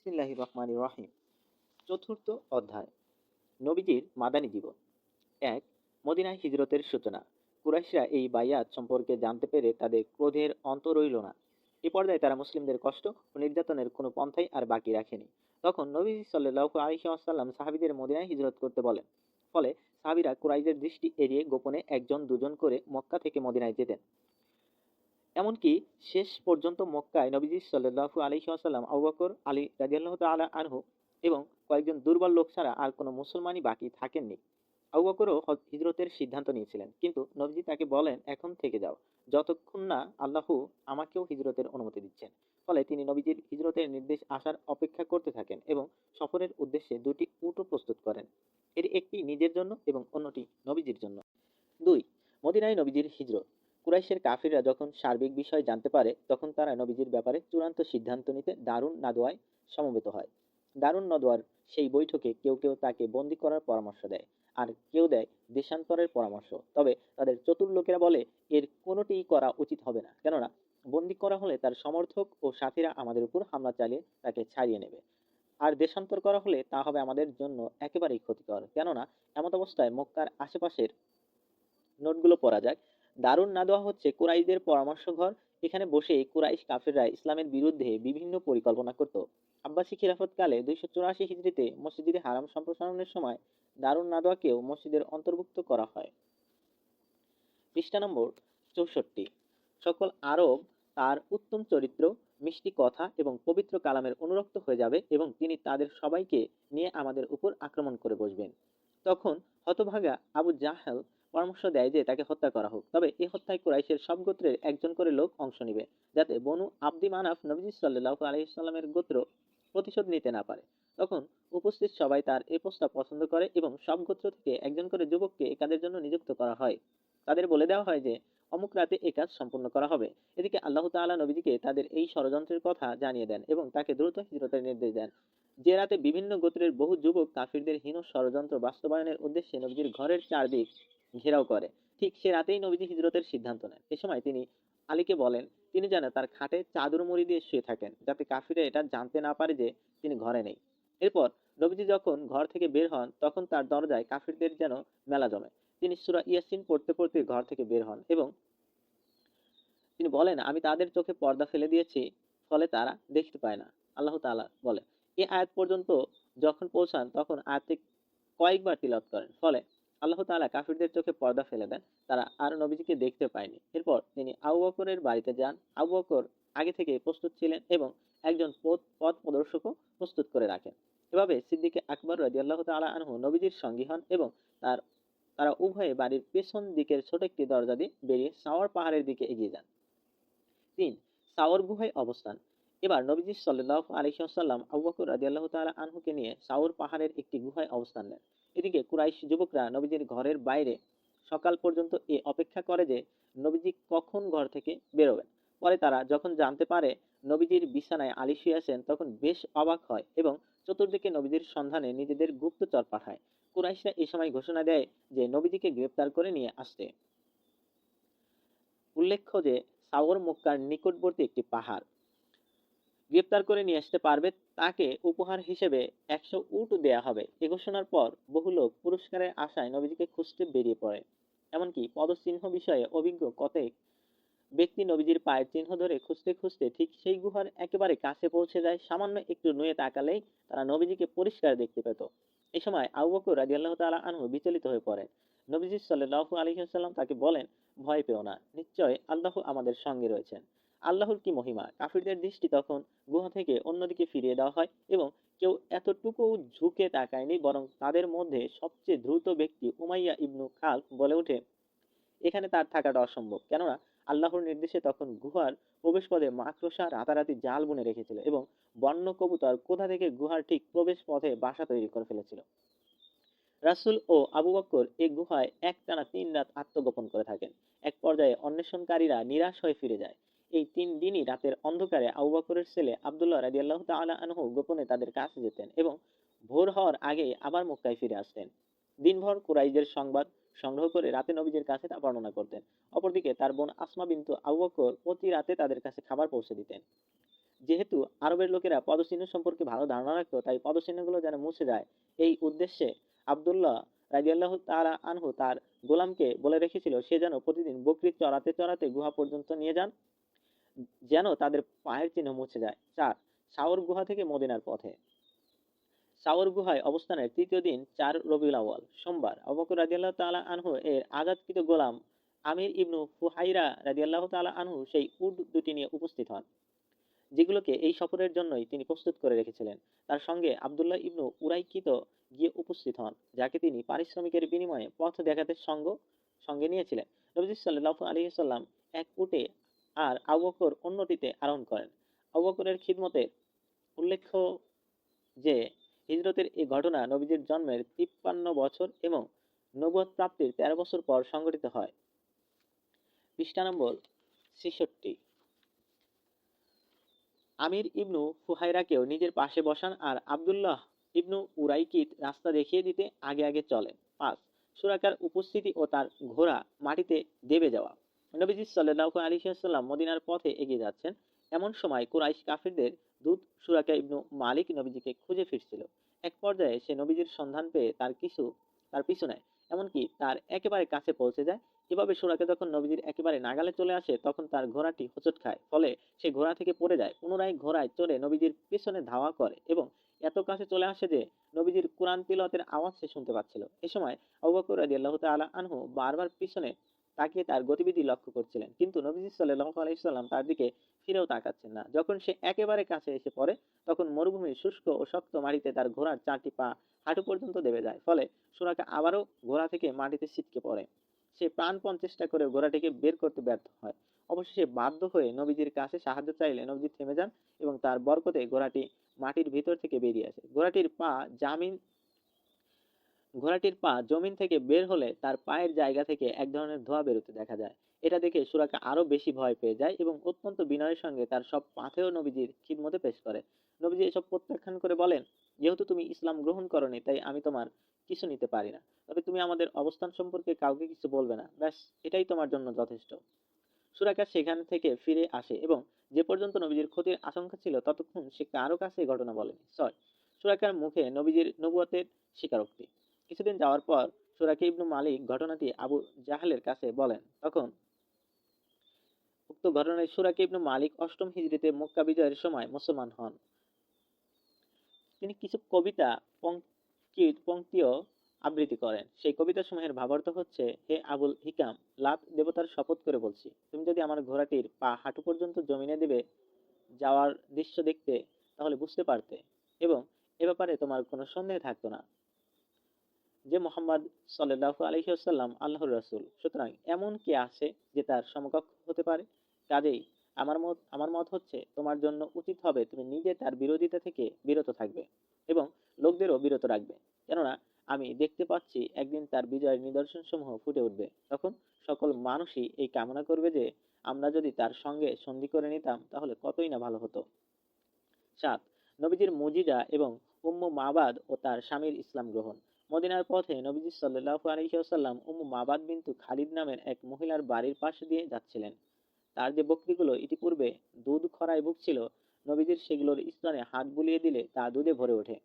বিসমিল্লাহ রহমান রহিম চতুর্থ অধ্যায়। নবীজির মাদানী জীবন। এক, মদিনায় হিজরতের সূচনা। কুরাইশরা এই বাইয়াত সম্পর্কে জানতে পেরে তাদের ক্রোধের অন্ত রইল না। এ পর্যায়ে তারা মুসলিমদের কষ্ট ও নির্যাতনের কোনো পন্থাই আর বাকি রাখেনি। তখন নবীজি সাল্লাহ আলহি আসাল্লাম সাহাবিদের মদিনায় হিজরত করতে বলেন। ফলে সাহাবিরা কুরাইদের দৃষ্টি এড়িয়ে গোপনে একজন দুজন করে মক্কা থেকে মদিনায় যেতেন। এমনকি শেষ পর্যন্ত মক্কায় নবীজি সাল্লাহু আলহি আসাল্লাম আবু বকর, আলী রাজিয়াল্লাহ তালা আনহু এবং কয়েকজন দুর্বল লোক ছাড়া আর কোনো মুসলমানই বাকি থাকেননি। আবু বকরও হিজরতের সিদ্ধান্ত নিয়েছিলেন, কিন্তু নবীজি তাকে বলেন, এখন থেকে যাও। যতক্ষণ না আল্লাহু আমাকেও হিজরতের অনুমতি দিচ্ছেন। ফলে তিনি নবীজির হিজরতের নির্দেশ আসার অপেক্ষা করতে থাকেন এবং সফরের উদ্দেশ্যে দুটি উটও প্রস্তুত করেন। এর একটি নিজের জন্য এবং অন্যটি নবীজির জন্য। দুই, মদিনায় নবীজির হিজরত। কুরাইশের কাফিররা যখন সার্বিক বিষয় জানতে পারে, তখন তারা নবীজির ব্যাপারে চূড়ান্ত সিদ্ধান্ত নিতে দারুণ নাদোয়ায় সমবেত হয়। দারুণ নদোয়ার সেই বৈঠকে কেউ কেউ তাকে বন্দি করার পরামর্শ দেয় আর কেউ দেয় দেশান্তরের পরামর্শ। তবে তাদের চতুর লোকেরা বলে, এর কোনোটিই করা উচিত হবে না। কেননা, বন্দি করা হলে তার সমর্থক ও সাথীরা আমাদের উপর হামলা চালিয়ে তাকে ছাড়িয়ে নেবে। আর দেশান্তর করা হলে তা হবে আমাদের জন্য একেবারেই ক্ষতিকর। কেননা, এমত অবস্থায় মক্কার আশেপাশের নোটগুলো পড়া দারুণ নাদোয়া হচ্ছে কুরাইশদের পরামর্শ ঘর এখানে বসে কুরাইশ কাফেররা ইসলামের বিরুদ্ধে বিভিন্ন পরিকল্পনা করত। আব্বাসী খিলাফত কালে দুইশো চুরাশি হিজড়িতে মসজিদে হারাম সম্প্রসারণের সময় দারুণ নাদোয়াকেও মসজিদের অন্তর্ভুক্ত করা হয়। পৃষ্ঠা নম্বর চৌষট্টি। সকল আরব তার উত্তম চরিত্র, মিষ্টি কথা এবং পবিত্র কালামের অনুরক্ত হয়ে যাবে এবং তিনি তাদের সবাইকে নিয়ে আমাদের উপর আক্রমণ করে বসবেন। তখন হতভাগা আবু জাহেল পরামর্শ দেয় যে তাকে হত্যা করা হোক। তবে এই হত্যায় কুরাইশের সব গোত্রের একজন করে লোক অংশ নেবে, যাতে বনু আব্দি মানাফ নবীজি সাল্লাহ আলহিসাল্লামের গোত্র প্রতিশোধ নিতে না পারে। তখন উপস্থিত সবাই তার এই প্রস্তাব পছন্দ করে এবং সব গোত্র থেকে একজন করে যুবককে এ কাজের জন্য নিযুক্ত করা হয়। তাদের বলে দেওয়া হয় যে, অমুক রাতে এ কাজ সম্পূর্ণ করা হবে। এদিকে আল্লাহ তাআলা নবীজিকে তাদের এই ষড়যন্ত্রের কথা জানিয়ে দেন এবং তাকে দ্রুত হিজরতের নির্দেশ দেন। যে রাতে বিভিন্ন গোত্রের বহু যুবক কাফিরদের হীন ষড়যন্ত্র বাস্তবায়নের উদ্দেশ্যে নবীজির ঘরের চারদিক ঘেরাও করে। ঠিক সে রাতেই নবীজি হিজরতের সিদ্ধান্ত নেন। এ সময় তিনি আলীকে বলেন, তিনি যেন তার খাটে চাদর মুড়ি দিয়ে শুয়ে থাকেন, যাতে কাফিরা এটা জানতে না পারে যে তিনি ঘরে নেই। এরপর নবীজি যখন ঘর থেকে বের হন, তখন তার দরজায় কাফিরদের যেন মেলা জমে। তিনি সুরা ইয়াসিন পড়তে পড়তে ঘর থেকে বের হন এবং তিনি বলেন, আমি তাদের চোখে পর্দা ফেলে দিয়েছি, ফলে তারা দেখতে পায় না। আল্লাহ তাআলা বলে। এই আয়াত পর্যন্ত যখন পৌঁছান, তখন আয়াতটি কয়েকবার তিলত করেন। ফলে আল্লাহ তাআলা কাফিরদের চোখে পর্দা ফেলে দেন। তারা আর নবীজিকে দেখতে পায়নি। এরপর তিনি আবু বকরের বাড়িতে যান। আবু বকর আগে থেকে প্রস্তুত ছিলেন এবং একজন পথ পথ প্রদর্শকও প্রস্তুত করে রাখেন। এভাবে সিদ্দিকে আকবর রাজি আল্লাহ তাআলা আনহু নবীজির সঙ্গী হন এবং তার, তারা উভয়ে বাড়ির পেছন দিকের ছোট একটি দরজা দিয়ে বেরিয়ে সাওয়ার পাহাড়ের দিকে এগিয়ে যান। তিন, সাওয়ার গুহায় অবস্থান। এবার নবীজি সাল্লাহ আলহিহাসাল্লাম আবু বকর রাদিয়াল্লাহু তাআলা আনহুকে নিয়ে সাওর পাহাড়ের একটি গুহায় অবস্থান নেন। এদিকে কুরাইশ যুবকরা নবীজির ঘরের বাইরে সকাল পর্যন্ত এ অপেক্ষা করে যে নবীজি কখন ঘর থেকে বেরোবেন। পরে তারা যখন জানতে পারে নবীজির বিছানায় আলী শুয়ে আছেন তখন বেশ অবাক হয় এবং চতুর্দিকে নবীজির সন্ধানে নিজেদের গুপ্তচর পাঠায়। কুরাইশরা এই সময় ঘোষণা দেয় যে নবীজিকে গ্রেপ্তার করে নিয়ে আসতে। উল্লেখ্য যে সাওর মক্কার নিকটবর্তী একটি পাহাড় গ্রেপ্তার করে নিয়ে আসতে পারবে, তাকে উপহার হিসেবে একশো উট দেয়া হবে। এ ঘোষণার পর বহু লোক পুরস্কারের আশায় নবীজিকে খুঁজতে বেরিয়ে পড়ে। এমনকি পদচিহ্ন বিষয়ে অভিজ্ঞ কতেক ব্যক্তি নবীজির পায়ের চিহ্ন ধরে খুঁজতে খুঁজতে ঠিক সেই গুহার একেবারে কাছে পৌঁছে যায়, সামান্য একটু নুয়ে তাকালেই তারা নবীজিকে পরিষ্কার দেখতে পেত। এই সময় আবু বকর রাদিয়াল্লাহু তাআলা আনহু বিচলিত হয়ে পড়েন। নবীজি সাল্লাল্লাহু আলাইহি ওয়াসাল্লাম তাকে বলেন, ভয় পেও না। নিশ্চয় আল্লাহ আমাদের সঙ্গে রয়েছেন। আল্লাহর কি মহিমা? কাফিরদের দৃষ্টি তখন গুহা থেকে অন্যদিকে ফিরিয়ে দেওয়া হয় এবং কেউ এতটুকু ঝুঁকে তাকায়নি বরং তাদের মধ্যে সবচেয়ে দ্রুত ব্যক্তি উমাইয়া ইবনু খালফ বলে ওঠে, এখানে তার থাকাটা অসম্ভব। কেননা আল্লাহর নির্দেশে তখন গুহার প্রবেশপথে মাকড়সা, রাতারাতি জাল বুনে রেখেছিল এবং বন্য কবুতর কোথা থেকে গুহার ঠিক প্রবেশ পথে বাসা তৈরি করে ফেলেছিল। রাসূল ও আবু বক্কর এই গুহায় একটানা তিন রাত আত্মগোপন করে থাকেন। এক পর্যায়ে অন্বেষণকারীরা নিরাশ হয়ে ফিরে যায়। এই তিন দিনই রাতের অন্ধকারে আবু বকরের ছেলে আবদুল্লাহ রাদিয়াল্লাহু তাআলা আনহু গোপনে তাদের কাছে যেতেন এবং ভোর হওয়ার আগে আবার মক্কায় ফিরে আসতেন। দিনভর কুরাইজের সংবাদ সংগ্রহ করে রাতে নবীজের কাছে তা বর্ণনা করতেন। অপরদিকে তার বোন আসমা বিন্তু আবু বকর প্রতি রাতে তাদের কাছে খাবার পৌঁছে দিতেন। যেহেতু আরবের লোকেরা পদচিহ্ন সম্পর্কে ভালো ধারণা রাখত, তাই পদচিহ্নগুলো যেন মুছে যায়, এই উদ্দেশ্যে আবদুল্লাহ রাজিয়াল্লাহ তারা আনহু তার গোলামকে বলে রেখেছিল, সে যেন প্রতিদিন বকরি চড়াতে চড়াতে গুহা পর্যন্ত নিয়ে যান। যেন তাদের পায়ের চিহ্ন মুছে যায়। চার সাওর গুহা থেকে মদিনার পথে। সাওর গুহায় অবস্থানের তৃতীয় দিন, চার রবিউল আউয়াল, সোমবার অবকর রাজিয়াল্লাহ তাআলা আনহু এর আজাদকৃত গোলাম আমির ইবনু ফুহাইরা রাজিয়াল্লাহ তাআলা আনহু সেই উট দুটি নিয়ে উপস্থিত হন, যেগুলোকে এই সফরের জন্যই তিনি প্রস্তুত করে রেখেছিলেন। তার সঙ্গে আবদুল্লাহ ইবনু উরাইকিত গিয়ে উপস্থিত হন, যাকে তিনি পারিশ্রমিকের বিনিময়ে পথ দেখাতে সঙ্গ, সঙ্গে নিয়েছিলেন। নবজি সাল্লাহ আলী সাল্লাম এক উটে আর আবু বকর অন্যটিতে আরোহণ করেন। আবু বকরের খিদমতে উল্লেখ্য যে, হিজরতের এই ঘটনা নবীজির জন্মের তিপ্পান্ন বছর এবং নবুয়ত প্রাপ্তির তেরো বছর পর সংঘটিত হয়। পৃষ্ঠা নম্বর ছেষট্টি। আমির ইবনু ফুহাইরাকেও নিজের পাশে বসান আর আবদুল্লাহ ইবনু উরাইকিত রাস্তা দেখিয়ে দিতে আগে আগে চলেন। পাঁচ, সুরাকার উপস্থিতি ও তার ঘোড়া মাটিতে দেবে যাওয়া। নবীজি সাল্লাহ আলী সাল্লাম মদিনার পথে এগিয়ে যাচ্ছেন। এমন সময় কুরাইশ কাফিরদের দূত সুরাকা ইবনু মালিক নবীজিকে খুঁজে ফিরছিল। এক পর্যায়ে সে নবীজির সন্ধান পেয়ে তার কিছু, তার পিছু নেয়। এমনকি তার একেবারে কাছে পৌঁছে যায়। এভাবে সুরাকে যখন নবীজির একেবারে নাগালে চলে আসে, তখন তার ঘোড়াটি হোঁচট খায়। ফলে সে ঘোড়া থেকে পড়ে যায়, পুনরায় ঘোড়ায় চড়ে নবীজির পেছনে ধাওয়া করে এবং এত কাছে চলে আসে যে নবীজির কোরআন তিলতের আওয়াজ সে শুনতে পাচ্ছিল। এ সময় আবু বকর রাদিয়াল্লাহু তাআলা আনহু বারবার পিছনে তাকিয়ে তার গতিবিধি লক্ষ্য করছিলেন। কিন্তু নবীজি সাল্লাল্লাহু আলাইহি সাল্লাম তার দিকে ফিরেও তাকাচ্ছেন না। যখন সে একেবারে কাছে এসে পড়ে, তখন মরুভূমির শুষ্ক ও শক্ত মাটিতে তার ঘোড়ার চারটি পা হাঁটু পর্যন্ত দেবে যায়। ফলে সুরাকা আবারও ঘোড়া থেকে মাটিতে ছিটকে পড়ে। সে প্রাণপণ চেষ্টা করে ঘোড়াটিকে বের করতে ব্যর্থ হয়। অবশেষে বাধ্য হয়ে নবীজির কাছে সাহায্য চাইলে নবীজি থেমে যান এবং তার বরকতে ঘোড়াটি মাটির ভিতর থেকে বেরিয়ে আসে। ঘোড়াটির পা জামিন ঘোড়াটির পা জমিন থেকে বের হলে তার পায়ের জায়গা থেকে এক ধরনের ধোঁয়া বেরোতে দেখা যায়। এটা দেখে সুরাকা আরও বেশি ভয় পেয়ে যায় এবং অত্যন্ত বিনয়ের সঙ্গে তার সব পাথেও নবীজির খিদমতে পেশ করে। নবীজি এসব প্রত্যাখ্যান করে বলেন, যেহেতু তুমি ইসলাম গ্রহণ করনি, তাই আমি তোমার কিছু নিতে পারি না। তবে তুমি আমাদের অবস্থান সম্পর্কে কাউকে কিছু বলবে না। ব্যাস, এটাই তোমার জন্য যথেষ্ট। সুরাকা সেখান থেকে ফিরে আসে এবং যে পর্যন্ত নবীজির ক্ষতির আশঙ্কা ছিল, ততক্ষণ সে কারও কাছে ঘটনা বলেনি। ছয় সুরাকার মুখে নবীজির নবুয়তের স্বীকারোক্তি। কিছুদিন যাওয়ার পর সুরাকে ইবনু মালিক ঘটনাটি আবু জাহালের কাছে বলেন। তখন উক্ত ঘটনায় সুরাকে ইবনু মালিক অষ্টম হিজরিতে মক্কা বিজয়ের সময় মুসলমান হন। তিনি কিছু কবিতা পঙ্ক্তি পঙ্ক্তিও আবৃত্তি করেন। সেই কবিতা সমূহের ভাবার্থ হচ্ছে, হে আবুল হিকাম লাত দেবতার শপথ করে বলছি। তুমি যদি আমার ঘোড়াটির পা হাঁটু পর্যন্ত জমিনে দেবে যাওয়ার দৃশ্য দেখতে, তাহলে বুঝতে পারতে। এবং এ ব্যাপারে তোমার কোনো সন্দেহ থাকতো না। যে মোহাম্মদ সাল্লাহ আলহিহাল্লাম আল্লাহর রাসূল, সুতরাং এমন কে আছে যে তার সমকক্ষ হতে পারে? কাজেই আমার মত আমার মত হচ্ছে তোমার জন্য উচিত হবে তুমি নিজে তার বিরোধিতা থেকে বিরত থাকবে এবং লোকদেরও বিরত রাখবে। কেননা আমি দেখতে পাচ্ছি একদিন তার বিজয়ের নিদর্শন সমূহ ফুটে উঠবে। তখন সকল মানুষই এই কামনা করবে যে আমরা যদি তার সঙ্গে সন্ধি করে নিতাম তাহলে কতই না ভালো হতো। সাত, নবীজির মুজিজা এবং উম্মু মাবাদ ও তার স্বামীর ইসলাম গ্রহণ। মদিনার পথে নবীজি সাল্লাহ আলহিহাল্লাম উম্মু মাবাদ বিন্তু খালিদ নামের এক মহিলার বাড়ির পাশ দিয়ে যাচ্ছিলেন। তার যে বকরিগুলো ইতিপূর্বে দুধ খরায় ভুগছিল, নবীজির সেগুলোর স্তনে হাত বুলিয়ে দিলে তা দুধে ভরে ওঠে।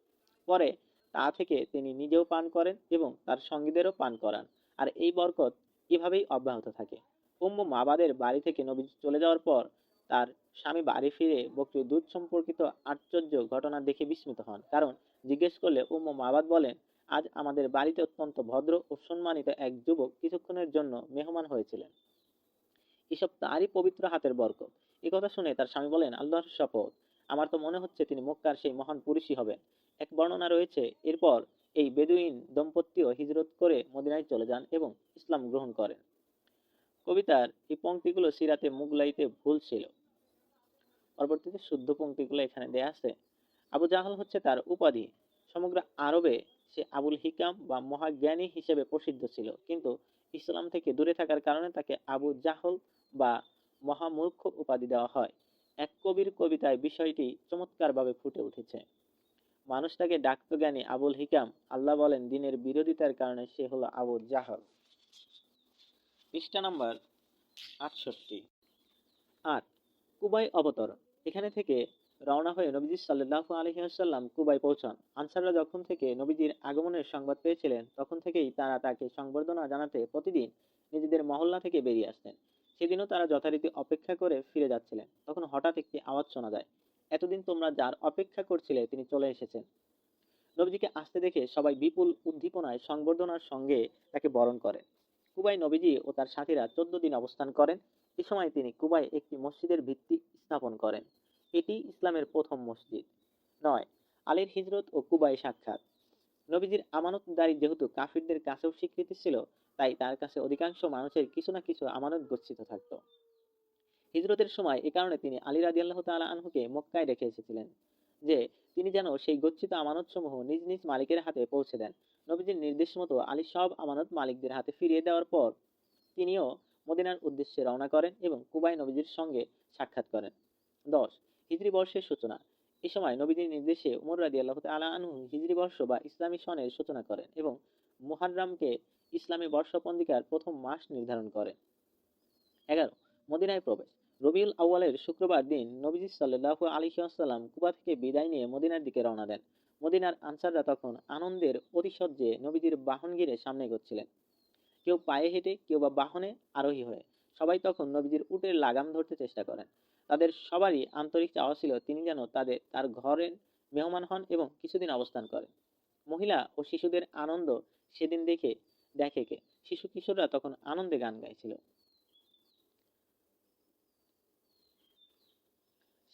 পরে তা থেকে তিনি নিজেও পান করেন এবং তার সঙ্গীদেরও পান করান। আর এই বরকত এভাবেই অব্যাহত থাকে। উম্মু মাবাদের বাড়ি থেকে নবীজি চলে যাওয়ার পর তার স্বামী বাড়ি ফিরে বকরির দুধ সম্পর্কিত আশ্চর্য ঘটনা দেখে বিস্মিত হন। কারণ জিজ্ঞেস করলে উম্মু মাবাদ বলেন আজ আমাদের বাড়িতে অত্যন্ত ভদ্র ও সম্মানিত এক যুবক কিছুক্ষণের জন্য মেহমান হয়েছিলেন। এসব তারই পবিত্র হাতের বরকত। এ কথা শুনে তার স্বামী বলেন, আল্লাহর শপথ। আমার তো মনে হচ্ছে তিনি মক্কার সেই মহান পুরুষই হবেন। এক বর্ণনা রয়েছে, এরপর এই বেদুইন দম্পতিও হিজরত করে মদিনায় চলে যান এবং ইসলাম গ্রহণ করেন। কবিতার এই পংক্তিগুলো সিরাতে মুগলাইতে ভুল ছিল। পরবর্তীতে শুদ্ধ পংক্তিগুলো এখানে দেয়া আছে। আবু জাহাল হচ্ছে তার উপাধি। সমগ্র আরবে সে আবুল হিকাম বা মহাজ্ঞানী হিসেবে প্রসিদ্ধ ছিল। কিন্তু ইসলাম থেকে দূরে থাকার কারণে তাকে আবু জাহল বা মহামূর্খ উপাধি দেওয়া হয়। এক কবির কবিতায় বিষয়টি চমৎকারভাবে ফুটে উঠেছে। মানুষ তাকে ডাকত জ্ঞানী আবুল হিকাম। আল্লাহ বলেন, দিনের বিরোধিতার কারণে সে হলো আবু জাহল। পৃষ্ঠা নাম্বার আটষট্টি। আট, কুবাই অবতরণ। এখানে থেকে রওনা হয়ে নবীজি সাল্লাহ আলহিহাসাল্লাম কুবায় পৌঁছান। আনসাররা যখন থেকে নবীজির আগমনের সংবাদ পেয়েছিলেন, তখন থেকেই তারা তাকে সংবর্ধনা জানাতে প্রতিদিন নিজেদের মহল্লা থেকে বেরিয়ে আসতেন। সেদিনও তারা যথারীতি অপেক্ষা করে ফিরে যাচ্ছিলেন। তখন হঠাৎ একটি আওয়াজ শোনা যায়, এতদিন তোমরা যার অপেক্ষা করছিলে তিনি চলে এসেছেন। নবীজিকে আসতে দেখে সবাই বিপুল উদ্দীপনায় সংবর্ধনার সঙ্গে তাকে বরণ করেন। কুবাই নবীজি ও তার সাথীরা চোদ্দ দিন অবস্থান করেন। এ সময় তিনি কুবায় একটি মসজিদের ভিত্তি স্থাপন করেন। এটি ইসলামের প্রথম মসজিদ। নয়, আলীর হিজরত ও কুবাই সাক্ষাৎ। নবীজির আমানতদারি যেহেতু কাফিরদের কাছেও স্বীকৃতি ছিল, তাই তার কাছে অধিকাংশ মানুষের কিছু না কিছু আমানত গচ্ছিত থাকত। হিজরতের সময় এ কারণে তিনি আলী রাজি আল্লাহ তালা আনহুকে মক্কায় রেখে এসেছিলেন, যে তিনি যেন সেই গচ্ছিত আমানতসমূহ নিজ নিজ মালিকের হাতে পৌঁছে দেন। নবীজির নির্দেশ মতো আলী সব আমানত মালিকদের হাতে ফিরিয়ে দেওয়ার পর তিনিও মদিনার উদ্দেশ্যে রওনা করেন এবং কুবাই নবীজির সঙ্গে সাক্ষাৎ করেন। দশ হিজরি বর্ষের সূচনা। এ সময় নবীজির নির্দেশে উমর রাজি আল্লাহ তালা আনহু হিজরি বর্ষ বা ইসলামী সনের সূচনা করেন এবং মুহাররামকে ইসলামী বর্ষপঞ্জিকার প্রথম মাস নির্ধারণ করেন। এগারো, মদিনায় প্রবেশ। রবিউল আউয়ালের শুক্রবার দিন নবীজি সাল্লাহ আলহিহাসাল্লাম কুবা থেকে বিদায় নিয়ে মদিনার দিকে রওনা দেন। মদিনার আনসাররা তখন আনন্দের অতিশয্যে নবীজির বাহন ঘিরে সামনে এগোচ্ছিলেন। কেউ পায়ে হেঁটে, কেউ বা বাহনে আরোহী হয়ে সবাই তখন নবীজির উটের লাগাম ধরতে চেষ্টা করেন। তাদের সবারই আন্তরিক চাওয়া ছিল তিনি যেন তাদের, তার ঘরের মেহমান হন এবং কিছুদিন অবস্থান করেন। মহিলা ও শিশুদের আনন্দ সেদিন দেখে দেখে কে? শিশু কিশোররা তখন আনন্দে গান গাইছিল।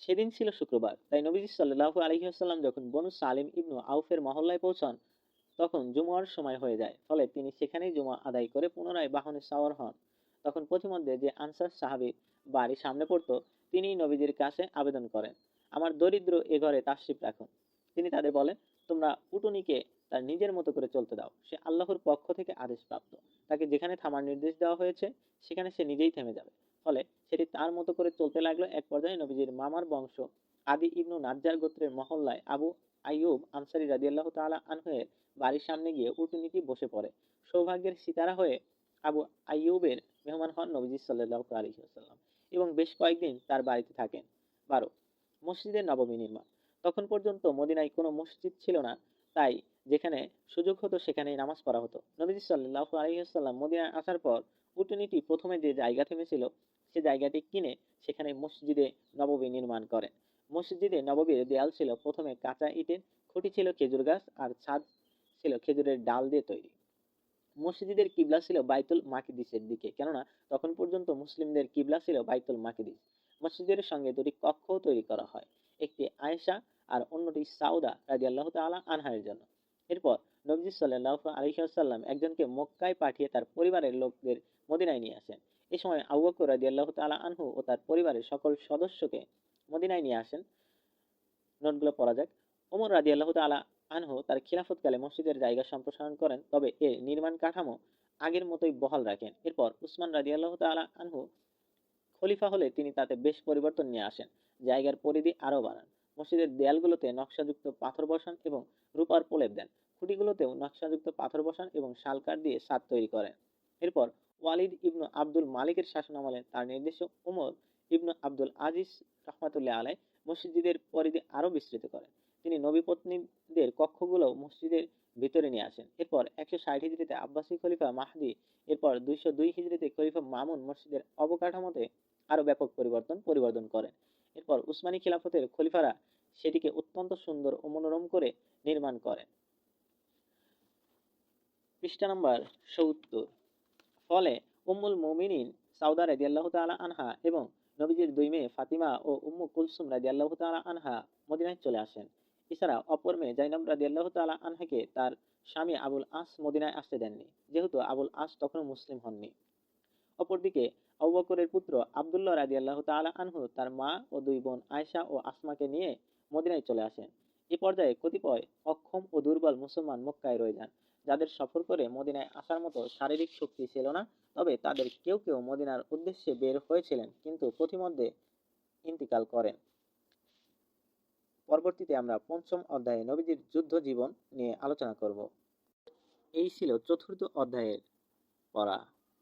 সেদিন ছিল শুক্রবার, তাই নবীজি সাল্লাহু আলহিহাস্লাম যখন বনু সালিম ইবনু আউফের মহল্লায় পৌঁছান, তখন জুমুয়ার সময় হয়ে যায়, ফলে তিনি সেখানেই জুমা আদায় করে পুনরায় বাহনে সাওয়ার হন। তখন পথিমধ্যে যে আনসার সাহাবি বাড়ি সামনে পড়তো তিনি নবীজির কাছে আবেদন করেন। আমার দরিদ্র এ ঘরে তাশরিফ রাখুন তিনি তাদের বলেন, তোমরা উটুনিকে তার নিজের মতো করে চলতে দাও। সে আল্লাহর পক্ষ থেকে আদেশ প্রাপ্ত। তাকে যেখানে থামার নির্দেশ দেওয়া হয়েছে, সেখানে সে নিজেই থেমে যাবে। ফলে সেটি তার মতো করে চলতে লাগল এক পর্যায়ে নবীজির মামার বংশ আদি ইবনু নাজ্জার গোত্রের মহল্লায় আবু আইয়ুব আনসারি রাদিয়াল্লাহ তাআলা আনহের বাড়ির সামনে গিয়ে উটুনিটি বসে পড়ে। সৌভাগ্যের সিতারা হয়ে আবু আইয়ুবের মেহমান হন নবীজি সাল্লাহ আলহিহাল্লাম এবং বেশ কয়েকদিন তার বাড়িতে থাকেন। বারো, মসজিদের নবমী নির্মাণ। তখন পর্যন্ত মদিনায় কোনো মসজিদ ছিল না। তাই যেখানে সুযোগ হতো সেখানেই নামাজ পড়া হতো। নবীজি সাল্লাহ আলহিহাল্লাম মদিনায় আসার পর উটুনিটি প্রথমে যে জায়গা থেমেছিল, সে জায়গাটি কিনে সেখানে মসজিদে নববী নির্মাণ করেন। মসজিদে নববীর দেয়াল ছিল প্রথমে কাঁচা ইটের, খুঁটি ছিল খেজুর গাছ আর ছাদ ছিল খেজুরের ডাল দিয়ে তৈরি। মসজিদের কিবলা ছিল বাইতুল মাকিদিসের দিকে। কেননা তখন পর্যন্ত মুসলিমদের কিবলা ছিল বাইতুল মাকিদিস। মসজিদের সঙ্গে দুটি কক্ষও তৈরি করা হয়, একটি আয়েশা আর অন্যটি সাউদা রাজি আল্লাহ তালা আনহারের জন্য। এরপর নবজি সাল্লাহ আলহিহাসাল্লাম একজনকে মক্কায় পাঠিয়ে তার পরিবারের লোকদের মদিনায় নিয়ে আসেন। এ সময় আবু বকর রাজি আল্লাহ তালা আনহু ও তার পরিবারের সকল সদস্যকে মদিনায় নিয়ে আসেন। নোটগুলো পড়া যাক। ওমর রাজি আল্লাহ তালা আনহু তার খিলাফতকালে মসজিদের জায়গা সম্প্রসারণ করেন, তবে এর নির্মাণ কাঠামো আগের মতোই বহাল রাখেন। এরপর উসমান রাজি আল্লাহ তালা আনহু খলিফা হলে তিনি তাতে বেশ পরিবর্তন নিয়ে আসেন, জায়গার পরিধি আরও বাড়ান। মসজিদের দেয়ালগুলোতে নকশাযুক্ত পাথর বসান এবং রূপার প্রলেপ দেন। খুঁটিগুলোতেও নকশাযুক্ত পাথর বসান এবং শালকার দিয়ে সাদ তৈরি করেন। এরপর ওয়ালিদ ইবনু আব্দুল মালিকের শাসনামলে তার নির্দেশক উমর ইবনু আব্দুল আজিজ রহমাতুল্লাহ আলাই মসজিদের পরিধি আরও বিস্তৃত করেন। তিনি নবী পত্নীদের কক্ষগুলো মসজিদের ভিতরে নিয়ে আসেন। এরপর একশো ষাট হিজড়িতে আব্বাসী খলিফা মাহদি, এরপর দুইশো দুই হিজড়িতে খলিফা মামুন মসজিদের অবকাঠামোতে আরও ব্যাপক পরিবর্তন পরিবর্তন করেন। এরপর উসমানী খিলাফতের খলিফারা সেটিকে অত্যন্ত সুন্দর ও মনোরম করে নির্মাণ করেন। পৃষ্ঠা নম্বর সত্তর। ফলে উম্মুল মুমিনিন সাউদা রাদিয়াল্লাহু তাআলা আনহা এবং নবীজির দুই মেয়ে ফাতিমা ও উম্মু কুলসুম রাদিয়াল্লাহু তাআলা আনহা মদিনায় চলে আসেন। এছাড়া অপর মেয়ে জাইনাব রাদিয়াল্লাহু তাআলা আনহাকে তার স্বামী আবুল আস মদিনায় আসতে দেননি, যেহেতু আবুল আস তখনও মুসলিম হননি। অপরদিকে আবু বকরের পুত্র আবদুল্লাহ রাদিয়াল্লাহু তাআলা আনহু তার মা ও দুই বোন আয়েশা ও আসমাকে নিয়ে মদিনায় চলে আসেন। এ পর্যায়ে কতিপয় অক্ষম ও দুর্বল মুসলমান মক্কায় রয়ে যান, যাদের সফর করে মদিনায় আসার মতো শারীরিক শক্তি ছিল না, তবে তাদের কেউ কেউ মদিনার উদ্দেশ্যে বের হয়েছিলেন, কিন্তু পথিমধ্যে ইন্তিকাল করেন। পরবর্তীতে আমরা পঞ্চম অধ্যায়ে নবীজির যুদ্ধ জীবন নিয়ে আলোচনা করব। এই ছিল চতুর্থ অধ্যায়ের পড়া।